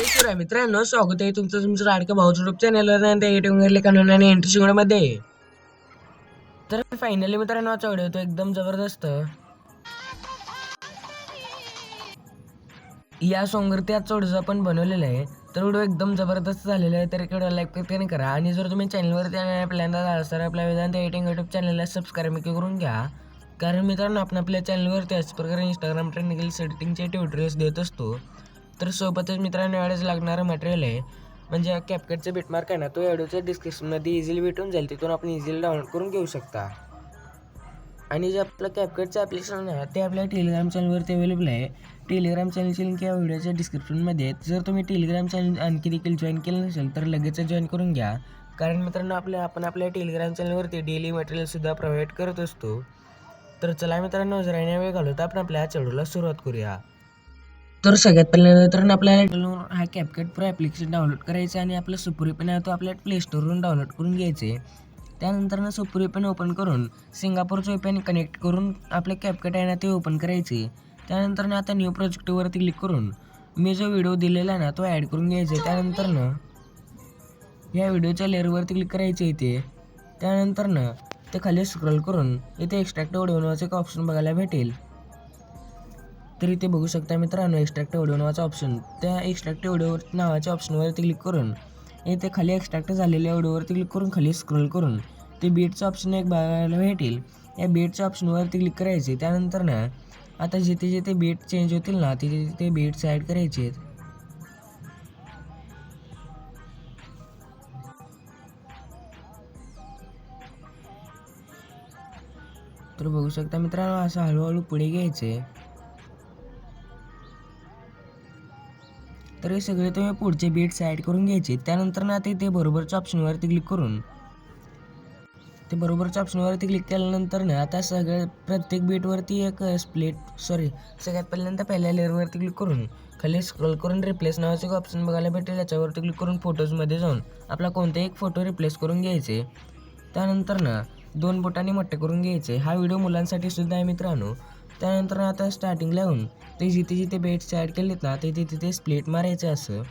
तर मित्रांनो स्वागत आहे तुमचं तुमचं लाडकं भाऊचं युट्यूब चॅनलवर आणि त्या युट्यूब वरले आणि एंट्री मध्ये. तर फायनली मित्रांनो आजचा व्हिडिओ तो एकदम जबरदस्त. या सॉंगवरती आजचा व्हिडिओ आपण बनवलेला आहे तर व्हिडिओ एकदम जबरदस्त झालेला आहे. तर इकडे लाईक करते करा. आणि जर तुम्ही चॅनलवरती पहिल्यांदा झाला तर आपल्या वेदांत एटिंग युट्यूब चॅनलला सबस्क्राईब करून घ्या. कारण मित्रांनो आपण आपल्या चॅनलवरती अशा प्रकारे इंस्टाग्राम टेक्निकल सेटिंगचे ट्युटोरियल्स देत असतो. तर सोबतच मित्रांनो यावेळेस लागणारं मटेरियल आहे. म्हणजे कॅपकटचं बिटमार्क आहे ना तो ॲडोच्या डिस्क्रिप्शनमध्ये इझिली भेटून जाईल. तिथून आपण इझिली डाउनलोड करून घेऊ शकता. आणि जे आपलं कॅपकटचं ॲप्लिकेशन आहे ते आपल्या टेलिग्राम चॅनलवरती अवेलेबल आहे. टेलिग्राम चॅनलची लिंक या व्हिडिओच्या डिस्क्रिप्शनमध्ये जर तुम्ही टेलिग्राम चॅनल आणखी देखील जॉईन केलं नसेल तर लगेच जॉईन करून घ्या. कारण मित्रांनो आपल्या आपण आपल्या टेलिग्राम चॅनलवरती डेली मटेरियलसुद्धा प्रोव्हाइड करत असतो. तर चला मित्रांनो जरा वेळ घालवता. आपण आपल्या चढूला सुरुवात करूया. तर सगळ्यात पहिल्यांदा तर आपल्याला हा कॅपकट प्रो ॲप्लिकेशन डाउनलोड करायचं आणि आपलं सुपुरी पेन आहे तो आपल्या प्ले स्टोरवरून डाउनलोड करून घ्यायचे. त्यानंतर ना सुपुरी पेन ओपन करून सिंगापूरचं पेन कनेक्ट करून आपले कॅपकट आहे ना ते ओपन करायचे. त्यानंतर ना आता न्यू प्रोजेक्टवरती क्लिक करून मी जो व्हिडिओ दिलेला आहे ना तो ॲड करून घ्यायचा त्यानंतर ना या व्हिडिओच्या लेअरवरती क्लिक करायचे इथे त्यानंतर ना ते खाली स्क्रोल करून इथे एक्स्ट्रॅक्ट ओढवण्याचं एक ऑप्शन बघायला भेटेल. तर इथे बघू शकता मित्रांनो एक्स्ट्रॅक्ट ऑडिओ नावाचा ऑप्शन त्या एक्स्ट्रॅक्ट ऑडिओ नावाच्या ऑप्शनवरती क्लिक करून इथे खाली एक्स्ट्रॅक्ट झालेल्या ऑडिओवरती क्लिक करून खाली स्क्रोल करून ते बीटचं ऑप्शन एक बघायला भेटेल. या बीटच्या ऑप्शनवरती क्लिक करायचे. त्यानंतर ना आता जिथे जिथे बीट चेंज होतील ना तिथे तिथे बीट्स ॲड करायचे आहेत. तर बघू शकता मित्रांनो असं हळूहळू पुढे घ्यायचे तर हे सगळे तुम्ही पुढचे बीट्स ॲड करून घ्यायचे. त्यानंतर ना ते ते बरोबरच्या ऑप्शनवरती क्लिक करून. ते बरोबरच्या ऑप्शनवरती क्लिक केल्यानंतर ना आता सगळ्या प्रत्येक बीटवरती एक स्प्लिट सॉरी सगळ्यात पहिल्यांदा पहिल्या लेअरवरती क्लिक करून. खाली स्क्रोल करून रिप्लेस नावाचं एक ऑप्शन बघायला भेटेल. याच्यावरती क्लिक करून फोटोजमध्ये जाऊन आपला कोणताही एक फोटो रिप्लेस करून घ्यायचे. त्यानंतर ना दोन बोटांनी मोठे करून घ्यायचे. हा व्हिडिओ मुलांसाठी सुद्धा आहे मित्रांनो. त्यानंतर आता स्टार्टिंगला येऊन ते जिथे जिथे बेट्स ॲड केलेत ना तिथे तिथे स्प्लिट मारायचं असं.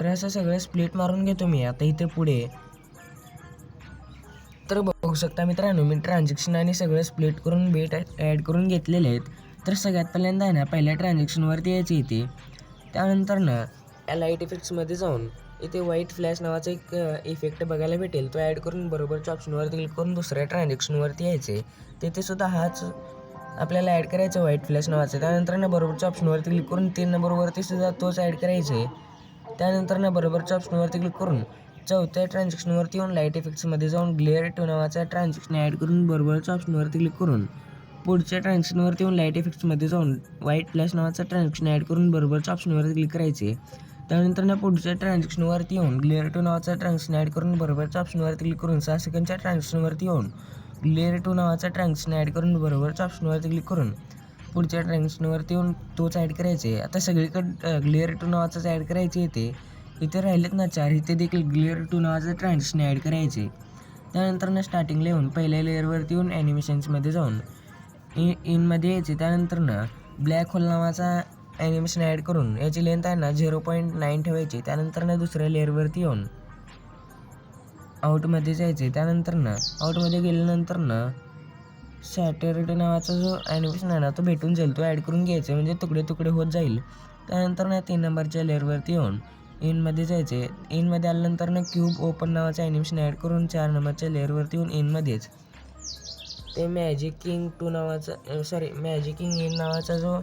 तर असं सगळं स्प्लिट मारून घेतो मी आता इथे पुढे. तर बघू शकता मित्रांनो मी ट्रान्झॅक्शन आणि सगळं स्प्लिट करून बेट ॲड करून घेतलेले आहेत. तर सगळ्यात पहिल्यांदा आहे ना पहिल्या ट्रान्झॅक्शनवरती यायचे इथे. त्यानंतर ना या लाइट इफेक्ट्समध्ये जाऊन इथे व्हाईट फ्लॅश नावाचा एक इफेक्ट बघायला भेटेल. तो ॲड करून बरोबरच्या ऑप्शनवरती क्लिक करून दुसऱ्या ट्रान्झॅक्शनवरती यायचे. तिथे सुद्धा हाच आपल्याला ॲड करायचा व्हाईट फ्लॅश नावाचा. त्यानंतर ना बरोबरच्या ऑप्शनवरती क्लिक करून तीन नंबरवरती सुद्धा तोच ॲड करायचे. त्यानंतर ना बरोबरच्या ऑप्शनवरती क्लिक करून चौथ्या ट्रान्झॅक्शनवरती येऊन लाइट इफेक्ट्समध्ये जाऊन ग्लेअर टू नावाचा ट्रान्झॅक्शन ॲड करून बरोबरच्या ऑप्शनवरती क्लिक करून पुढच्या ट्रान्झॅक्शनवरती येऊन लाइट इफेक्ट्समध्ये जाऊन व्हाईट फ्लॅश नावाचा ट्रान्झॅक्शन ॲड करून बरोबरच्या ऑप्शनवरती क्लिक करायचे. त्यानंतर ना पुढच्या ट्रान्झॅक्शनवरती येऊन ग्लेअर टू नावाचा ट्रान्झॅक्शन ॲड करून बरोबरच्या ऑप्शनवरती क्लिक करून सहा सेकंडच्या ट्रान्झॅक्शनवरती येऊन ग्लेअर टू नावाचा ट्रान्झॅक्शन ॲड करून बरोबरच्या ऑप्शनवरती क्लिक करून पुढच्या ट्रान्झॅक्शनवरती येऊन तोच ॲड करायचे. आता सगळीकडे ग्लेअर टू नावाचाच ॲड करायचे इथे. इथे राहिलेत ना चार. इथे देखील ग्लेअर टू नावाचं ट्रान्झॅक्शन ॲड करायचे. त्यानंतर ना स्टार्टिंगला येऊन पहिल्या लेअरवरती येऊन ॲनिमेशन्समध्ये जाऊन इ इनमध्ये यायचे. त्यानंतर ना ब्लॅक होल नावाचा ॲनिमेशन ॲड करून याची लेंथ आहे ना झिरो पॉईंट नाईन ठेवायची त्यानंतर ना दुसऱ्या लेअरवरती येऊन आउटमध्ये जायचे त्यानंतर ना आउटमध्ये गेल्यानंतर ना सॅटरडे नावाचा जो ॲनिमेशन आहे ना तो भेटून जाईल. तो ॲड करून घ्यायचे म्हणजे तुकडे तुकडे होत जाईल. त्यानंतर ना तीन नंबरच्या लेअरवरती येऊन इनमध्ये जायचे इनमध्ये आल्यानंतर ना क्यूब ओपन नावाचं ॲनिमेशन ॲड करून चार नंबरच्या लेअरवरती येऊन इनमध्येच ते मॅजिक किंग टू नावाचा सॉरी मॅजिक किंग इन नावाचा जो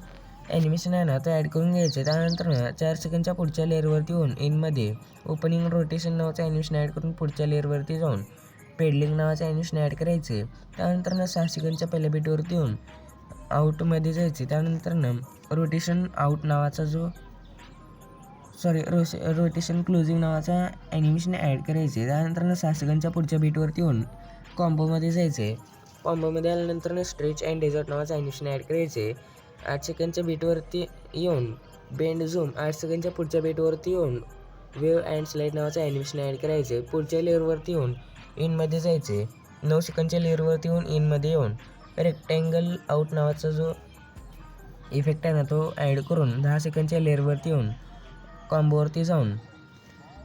ॲनिमेशन आहे ना तो ॲड करून घ्यायचं त्यानंतर ना चार सेकंडच्या पुढच्या लेअरवरती येऊन इनमध्ये ओपनिंग रोटेशन नावाचं ॲनिमेशन ॲड करून पुढच्या लेअरवरती जाऊन पेडलिंग नावाचं ॲनिमेशन ॲड करायचे त्यानंतर ना सहा सेकंडच्या पहिल्या बीटवरती येऊन आऊटमध्ये जायचे त्यानंतर ना रोटेशन आऊट नावाचा जो सॉरी रोस रोटेशन क्लोजिंग नावाचा ॲनिमेशन ॲड करायचे त्यानंतर ना सहा सेकंडच्या पुढच्या बीटवरती येऊन कॉम्बोमध्ये जायचे कॉम्बोमध्ये आल्यानंतर ना स्ट्रेच अँड डेझर्ट नावाचं ॲनिमेशन ॲड करायचे आठ सेकंडच्या बीटवरती येऊन बेंड झूम आठ सेकंडच्या पुढच्या बीटवरती येऊन वेव अँड स्लाईड नावाचं ॲनिमेशन ॲड करायचे पुढच्या लेअरवरती येऊन इनमध्ये जायचे नऊ सेकंडच्या लेअरवरती येऊन इनमध्ये येऊन रेक्टँगल आउट नावाचा जो इफेक्ट आहे ना तो ॲड करून दहा सेकंडच्या लेअरवरती येऊन कॉम्बोवरती जाऊन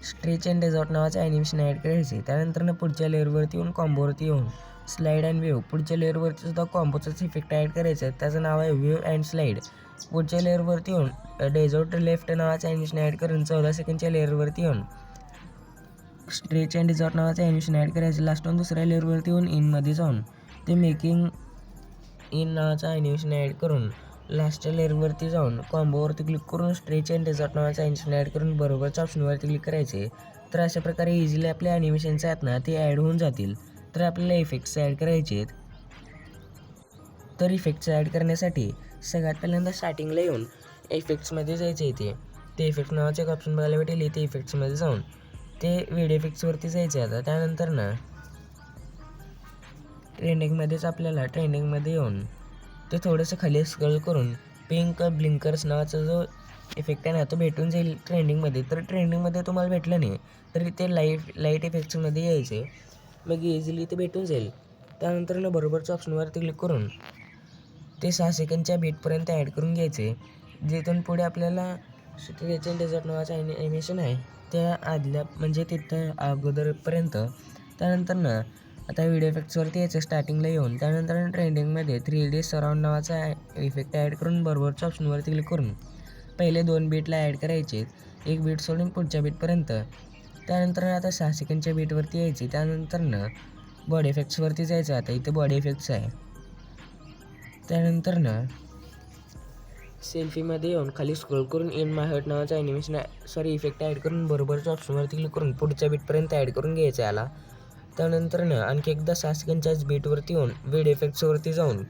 स्ट्रेच अँड डेझॉट नावाचं ॲनिमेशन ॲड करायचे त्यानंतरनं पुढच्या लेअरवरती येऊन कॉम्बोवरती येऊन स्लाईड अँड वेव्ह पुढच्या लेअरवरती सुद्धा कॉम्बोचाच इफेक्ट ॲड करायचा आहे त्याचं नाव आहे वेव्ह अँड स्लाईड पुढच्या लेअरवरती येऊन डेझॉट लेफ्ट नावाचं ॲनिमेशन ॲड करून चौदा सेकंडच्या लेअरवरती येऊन स्ट्रेच अँड डिझॉर्ट नावाचं ॲनिमेशन ॲड करायचं लास्ट ऑन दुसऱ्या लेअरवरती येऊन इनमध्ये जाऊन ते मेकिंग इन नावाचं ॲनिमेशन ॲड करून लास्टच्या लेअरवरती जाऊन कॉम्बोवरती क्लिक करून स्ट्रेच अँड डेझॉर्ट नावाचं ॲनिमेशन ॲड करून बरोबरच्या ऑप्शनवरती क्लिक करायचे. तर अशा प्रकारे इझिली आपल्या ॲनिमेशन्स आहेत ना ते ॲड होऊन जातील. तर आपल्याला इफेक्ट्स ॲड करायचे आहेत. तर इफेक्ट्स ॲड करण्यासाठी सगळ्यात पहिल्यांदा स्टार्टिंगला येऊन इफेक्ट्समध्ये जायचे इथे. ते इफेक्ट नावाचं एक ऑप्शन बघायला भेटेल इथे इफेक्ट्समध्ये जाऊन. ते व्हिडिओ इफेक्ट्सवरती जायचे आता. त्यानंतर ना ट्रेंडिंगमध्येच आपल्याला ट्रेंडिंगमध्ये येऊन ते थोडंसं खाली स्क्रॉल करून पिंक ब्लिंकर्स नावाचा जो इफेक्ट आहे ना तो भेटून जाईल ट्रेंडिंगमध्ये तर ट्रेंडिंगमध्ये तुम्हाला भेटलं नाही तरी ते लाइट लाइट इफेक्ट्समध्ये यायचे. मग इझिली ते भेटून जाईल. त्यानंतर ना बरोबरच्या ऑप्शनवरती क्लिक करून ते सहा सेकंडच्या बीटपर्यंत ॲड करून घ्यायचे. जिथून पुढे आपल्याला रेचन डेझर्ट नावाचं ॲनि ॲनिमेशन आहे त्या आदल्या म्हणजे तिथं अगोदरपर्यंत. त्यानंतर ना आता व्हिडिओ इफेक्ट्सवरती यायचं स्टार्टिंगला येऊन त्यानंतर ट्रेंडिंगमध्ये थ्री डी सराउंड नावाचा इफेक्ट ॲड करून बरोबरच्या ऑप्शनवरती क्लिक करून पहिले दोन बीटला ॲड करायचे एक बीट सोडून पुढच्या बीटपर्यंत त्यानंतर आता सहा सेकंडच्या बीटवरती यायची त्यानंतर ना बॉडी इफेक्ट्सवरती जायचं आता इथे बॉडी इफेक्ट्स आहे. त्यानंतरनं सेल्फीमध्ये येऊन खाली स्क्रोल करून इन माय हर्ट नावाचा ॲनिमेशन सॉरी इफेक्ट ॲड करून बरोबरच्या ऑप्शनवरती क्लिक करून पुढच्या बीटपर्यंत ॲड करून घ्यायचं याला. त्यानंतरनं आणखी एकदा सहा बीटवरती येऊन वेड इफेक्ट्सवरती जाऊन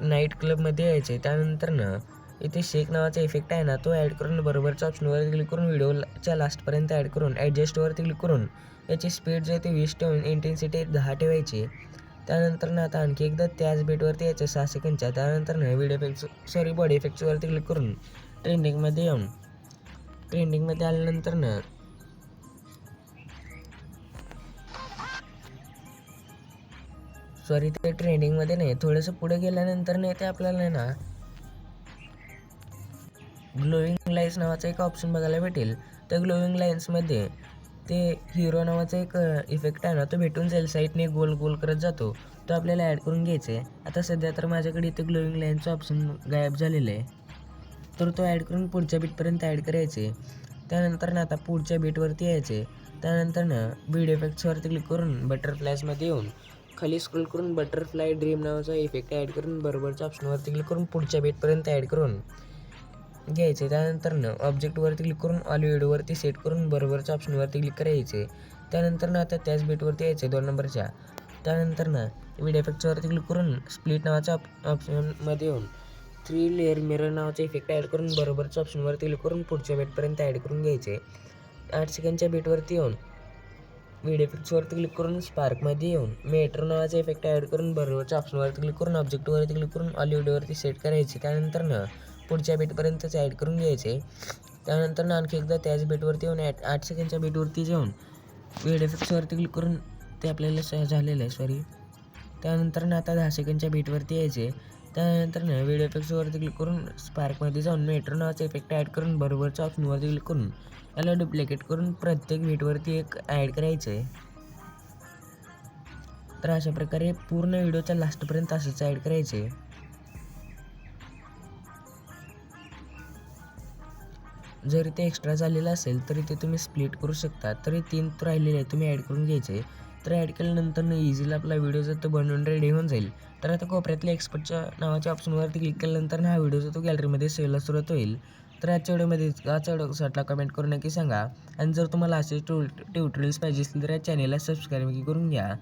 नाईट क्लबमध्ये यायचे. त्यानंतरनं इथे शेक नावाचा इफेक्ट आहे ना तो ॲड करून बरोबरच्या ऑप्शनवर क्लिक करून व्हिडिओच्या लास्टपर्यंत ॲड करून ॲडजस्टवरती क्लिक करून याची स्पीड जे आहे ते वीस ठेवून इंटेन्सिटी दहा ठेवायची. त्यानंतर ना आता आणखी एकदा त्याच बीटवरती यायचं सहा सेकंडच्या त्यानंतर व्हिडिओ इफेक्ट्स सॉरी बॉडी इफेक्ट्सवरती क्लिक करून ट्रेंडिंगमध्ये येऊन. ट्रेंडिंगमध्ये आल्यानंतर सॉरी ते ट्रेंडिंगमध्ये नाही थोडंसं पुढे गेल्यानंतर नाही ते आपल्याला ना ग्लोईंग लाईन्स नावाचा एक ऑप्शन बघायला भेटेल. त्या ग्लोईंग लाईन्समध्ये ते हिरो नावाचा एक इफेक्ट आहे ना तो भेटून जाईल साईटने गोल गोल करत जातो. तो आपल्याला ॲड करून घ्यायचा. आहे आता सध्या तर माझ्याकडे इथे ग्लोईंग लाईनचं ऑप्शन गायब झालेलं आहे. तर तो ॲड करून पुढच्या बीटपर्यंत ॲड करायचे. त्यानंतर ना आता पुढच्या बीटवरती यायचे. त्यानंतर ना बीड इफेक्ट्सवरती क्लिक करून बटरफ्लायजमध्ये येऊन खाली स्क्रोल करून बटरफ्लाय ड्रीम नावाचा इफेक्ट ॲड करून बरोबरच्या ऑप्शनवरती क्लिक करून पुढच्या बेटपर्यंत ॲड करून घ्यायचे. त्यानंतरनं ऑब्जेक्टवरती क्लिक करून ऑल सेट करून बरोबरच्या ऑप्शनवरती क्लिक करायचे. त्यानंतर ना आता त्याच बीटवरती यायचे दोन नंबरच्या त्यानंतर ना व्हिडिओ इफेक्ट्सवरती क्लिक करून स्प्लिट नावाच्या ऑप्शनमध्ये येऊन थ्री लेअर मिरर नावाचा इफेक्ट ॲड करून बरोबरच्या ऑप्शनवरती क्लिक करून पुढच्या बेटपर्यंत ॲड करून घ्यायचे. आठ सेकंडच्या बीटवरती येऊन व्हिडिओ इफेक्ट्सवरती क्लिक करून स्पार्कमध्ये येऊन मेट्रो नावाचा इफेक्ट ॲड करून बरोबरच्या ऑप्शनवरती क्लिक करून ऑब्जेक्टवरती क्लिक करून ऑलिवडवरती सेट करायचे. त्यानंतर ना पुढच्या बीटपर्यंतच ॲड करून घ्यायचे. त्यानंतर ना आणखी एकदा त्याच बीटवरती येऊन ॲट आठ सेकंडच्या बीटवरती जाऊन व्हिडिओ इफेक्ट्सवरती क्लिक करून ते आपल्याला स झालेलं आहे सॉरी त्यानंतर ना आता दहा सेकंडच्या बीटवरती यायचे. त्यानंतर ना व्हिडिओ इफेक्ट्सवरती क्लिक करून स्पार्कमध्ये जाऊन मेट्रो नावाचा इफेक्ट ॲड करून बरोबरच्या ऑप्शनवरती क्लिक करून त्याला डुप्लिकेट करून प्रत्येक व्हिटवरती एक ॲड करायचं आहे तर अशा प्रकारे पूर्ण व्हिडिओच्या लास्टपर्यंत असंच ॲड करायचं आहे जर ते एक्स्ट्रा झालेलं असेल तरी ते तुम्ही स्प्लिट करू शकता. तरी तीन राहिलेले आहे तुम्ही ॲड करून घ्यायचे तर ॲड केल्यानंतर इझिली आपला व्हिडिओ जर तो बनवून रेडी होऊन जाईल. तर आता कोपऱ्यातल्या एक्सपर्टच्या नावाच्या ऑप्शनवरती क्लिक केल्यानंतर हा व्हिडिओ जो तो गॅलरीमध्ये सेलला सुरुवात होईल. तर आजच्या व्हिडिओमध्ये आजच्या व्हिडिओसाठी कमेंट करून नक्की सांगा. आणि जर तुम्हाला असे टू ट्युटोरियल्स पाहिजे असतील तर या चॅनेलला सबस्क्राईब करून घ्या.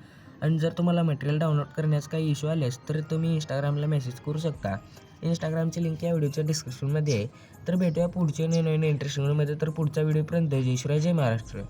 आणि जर तुम्हाला मटेरियल डाउनलोड करण्यास काही इश्यू आलेस तर तुम्ही इंस्टाग्रामला मेसेज करू शकता. इंस्टाग्रामची लिंक या व्हिडिओच्या डिस्क्रिप्शनमध्ये आहे. तर भेटूया पुढच्या नवीन इंटरेस्टिंगमध्ये तर पुढच्या व्हिडिओपर्यंत जय शिवराय जय महाराष्ट्र.